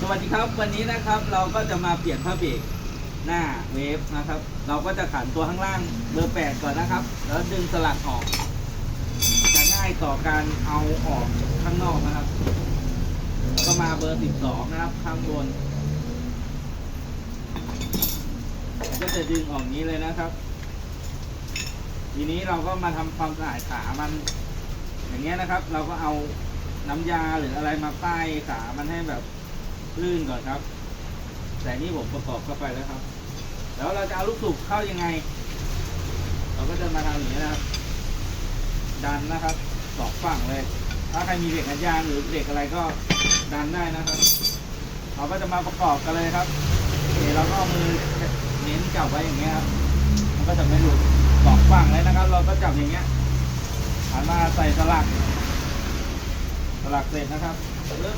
สวัสดีครับวันนี้นะครับเราก็จะมาเปลี่ยนผ้าเบรกหน้าเวฟนะครับ เราก็จะขันตัวข้างล่างเบอร์8ก่อนนะครับ แล้วดึงสลักออก จะง่ายต่อการเอาออกข้างนอกนะครับแล้วก็มาเบอร์12นะครับ ข้างบน ก็จะดึงออกนี้เลยนะครับ ทีนี้เราก็มาทำความสะอาดขามัน อย่างเงี้ยนะครับ เราก็เอาน้ำยาหรืออะไรมาป้ายขามันให้แบบ ลื่นก่อนครับ แต่นี่ผมประกอบเข้าไปแล้วครับ แล้วเราจะเอาลูกสูบเข้ายังไง เราก็จะมาทำอย่างนี้นะครับ ดันนะครับสองฝั่งเลย ถ้าใครมีเหล็กอันยางหรือเหล็กอะไรก็ดันได้นะครับ เราก็จะมาประกอบกันเลยครับเดี๋ยวเราก็เอามือเน้นจับไว้อย่างเงี้ยครับ มันก็จะไม่หลุดสองฝั่งเลยนะครับ เราก็จับอย่างเงี้ยหันมาใส่สลักสลักเสร็จนะครับปึ๊บ